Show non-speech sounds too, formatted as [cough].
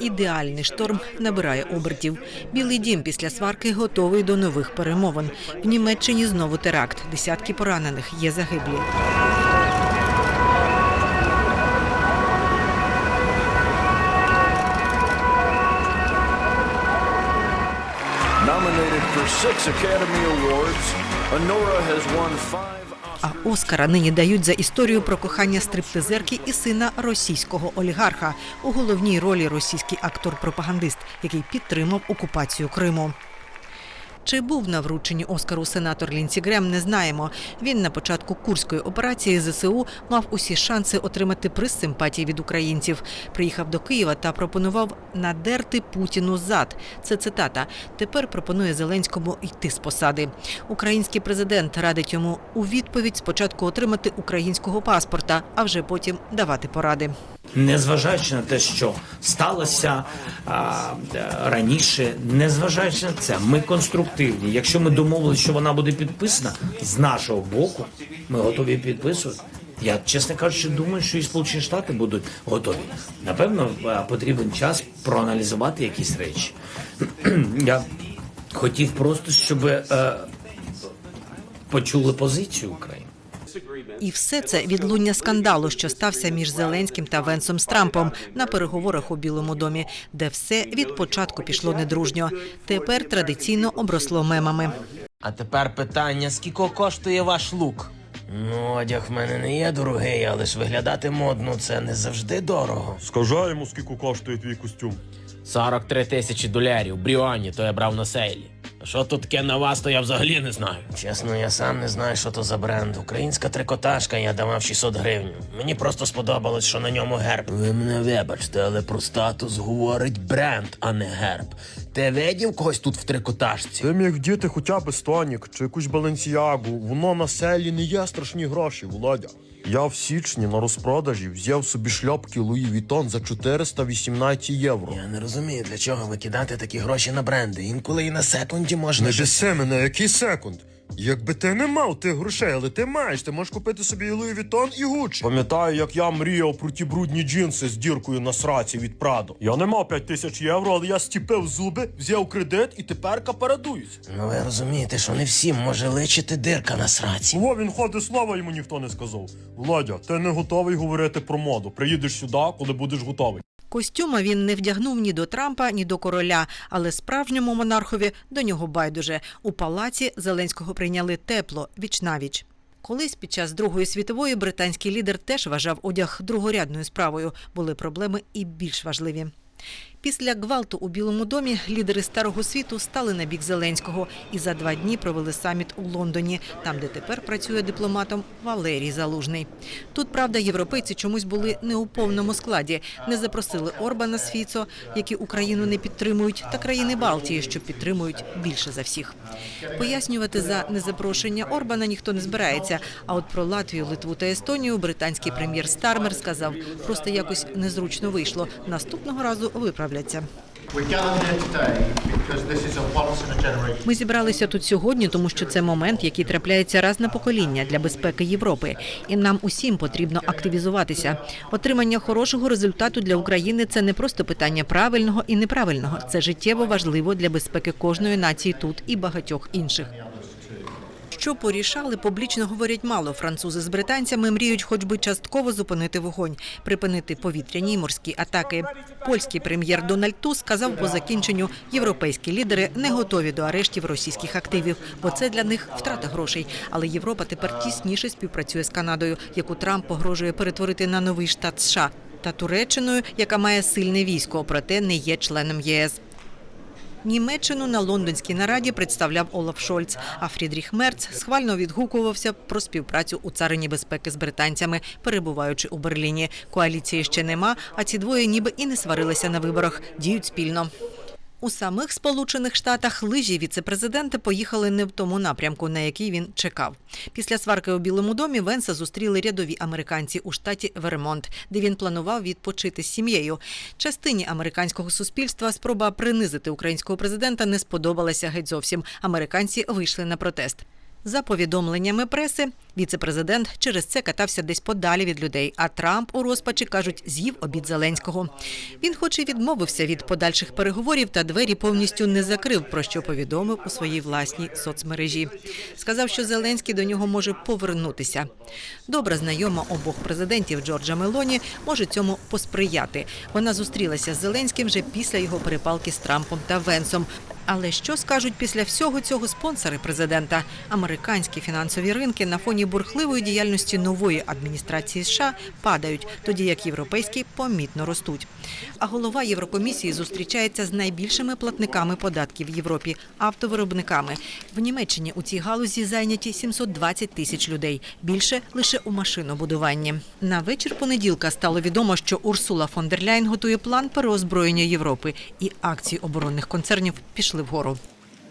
ідеальний шторм набирає обертів. Білий дім після сварки готовий до нових перемовин. В Німеччині знову теракт. Десятки поранених є загиблі. Nominated for six Academy Awards, Honora has won five. А Оскара нині дають за історію про кохання стриптизерки і сина російського олігарха. У головній ролі російський актор-пропагандист, який підтримав окупацію Криму. Чи був на врученні Оскару сенатор Лінсі Грем, не знаємо. Він на початку курської операції ЗСУ мав усі шанси отримати приз симпатії від українців. Приїхав до Києва та пропонував надерти Путіну зад. Це цитата. Тепер пропонує Зеленському йти з посади. Український президент радить йому у відповідь спочатку отримати українського паспорта, а вже потім давати поради. Незважаючи на те, що сталося а, е, раніше, незважаючи на це, ми конструктивні. Якщо ми домовилися, що вона буде підписана з нашого боку, ми готові підписувати. Я, чесно кажучи, думаю, що і Сполучені Штати будуть готові. Напевно, е, потрібен час проаналізувати якісь речі. [clears throat] Я хотів просто, щоб е, почули позицію України. І все це відлуння скандалу, що стався між Зеленським та Венсом з Трампом на переговорах у Білому домі, де все від початку пішло недружньо. Тепер традиційно обросло мемами. А тепер питання: скільки коштує ваш лук? Ну, одяг в мене не є дорогий, але ж виглядати модно це не завжди дорого. Скажи йому, скільки коштує твій костюм. 43 тисячі долярів, Бріоні, то я брав на сейлі. А Що тут таке на вас, то я взагалі не знаю. Чесно, я сам не знаю, що то за бренд. Українська трикотажка, я давав 600 гривень. Мені просто сподобалось, що на ньому герб. Ви мене вибачте, але про статус говорить бренд, а не герб. Ти видів когось тут в трикотажці? Ти міг вдіти хоча б Стонік чи якусь Баленсіагу. Воно на селі не є страшні гроші, Володя. Я в січні на розпродажі взяв собі шляпки Луї Вітон за 418 євро. Я не розумію, для чого викидати такі гроші на бренди. Інколи і на секунді можна. Не щось- біси мене, який секунд. Якби ти не мав тих грошей, але ти маєш, ти можеш купити собі і Луї Вітон і Гуччі. Пам'ятаю, як я мріяв про ті брудні джинси з діркою на сраці від Прадо. Я не мав 5 тисяч євро, але я стіпив зуби, взяв кредит і тепер парадуюсь. Ну ви розумієте, що не всім може личити дирка на сраці. Во він ходить слова йому ніхто не сказав. Володя, ти не готовий говорити про моду. Приїдеш сюди, коли будеш готовий. Костюма він не вдягнув ні до Трампа, ні до короля, але справжньому монархові до нього байдуже. У палаці Зеленського прийняли тепло, віч навіч. Колись під час Другої світової британський лідер теж вважав одяг другорядною справою. Були проблеми і більш важливі. Після гвалту у Білому домі лідери старого світу стали на бік Зеленського і за два дні провели саміт у Лондоні, там, де тепер працює дипломатом Валерій Залужний. Тут, правда, європейці чомусь були не у повному складі. Не запросили Орбана з Фіцо, які Україну не підтримують, та країни Балтії, що підтримують більше за всіх. Пояснювати за незапрошення Орбана ніхто не збирається. А от про Латвію, Литву та Естонію британський прем'єр Стармер сказав, просто якось незручно вийшло. Наступного разу виправляться. Generation. Ми зібралися тут сьогодні, тому що це момент, який трапляється раз на покоління для безпеки Європи, і нам усім потрібно активізуватися. Отримання хорошого результату для України це не просто питання правильного і неправильного. Це життєво важливо для безпеки кожної нації тут і багатьох інших. Що порішали, публічно говорять мало. Французи з британцями мріють хоч би частково зупинити вогонь, припинити повітряні й морські атаки. Польський прем'єр Дональд Туск сказав по закінченню, європейські лідери не готові до арештів російських активів, бо це для них втрата грошей. Але Європа тепер тісніше співпрацює з Канадою, яку Трамп погрожує перетворити на новий штат США, та Туреччиною, яка має сильне військо, проте не є членом ЄС. Німеччину на лондонській нараді представляв Олаф Шольц, а Фрідріх Мерц схвально відгукувався про співпрацю у царині безпеки з британцями, перебуваючи у Берліні. Коаліції ще нема, а ці двоє ніби і не сварилися на виборах, діють спільно. У самих Сполучених Штатах лижі віцепрезидента поїхали не в тому напрямку, на який він чекав. Після сварки у Білому домі Венса зустріли рядові американці у штаті Вермонт, де він планував відпочити з сім'єю. Частині американського суспільства спроба принизити українського президента не сподобалася геть зовсім. Американці вийшли на протест. За повідомленнями преси, віце-президент через це катався десь подалі від людей. А Трамп у розпачі кажуть, з'їв обід Зеленського. Він, хоч і відмовився від подальших переговорів, та двері повністю не закрив, про що повідомив у своїй власній соцмережі. Сказав, що Зеленський до нього може повернутися. Добра знайома обох президентів Джорджа Мелоні може цьому посприяти. Вона зустрілася з Зеленським вже після його перепалки з Трампом та Венсом. Але що скажуть після всього цього спонсори президента? Американські фінансові ринки на фоні бурхливої діяльності нової адміністрації США падають, тоді як європейські помітно ростуть. А голова Єврокомісії зустрічається з найбільшими платниками податків в Європі автовиробниками. В Німеччині у цій галузі зайняті 720 тисяч людей. Більше лише у машинобудуванні. На вечір понеділка стало відомо, що Урсула фон дер Ляйн готує план переозброєння Європи, і акції оборонних концернів пішли вгору.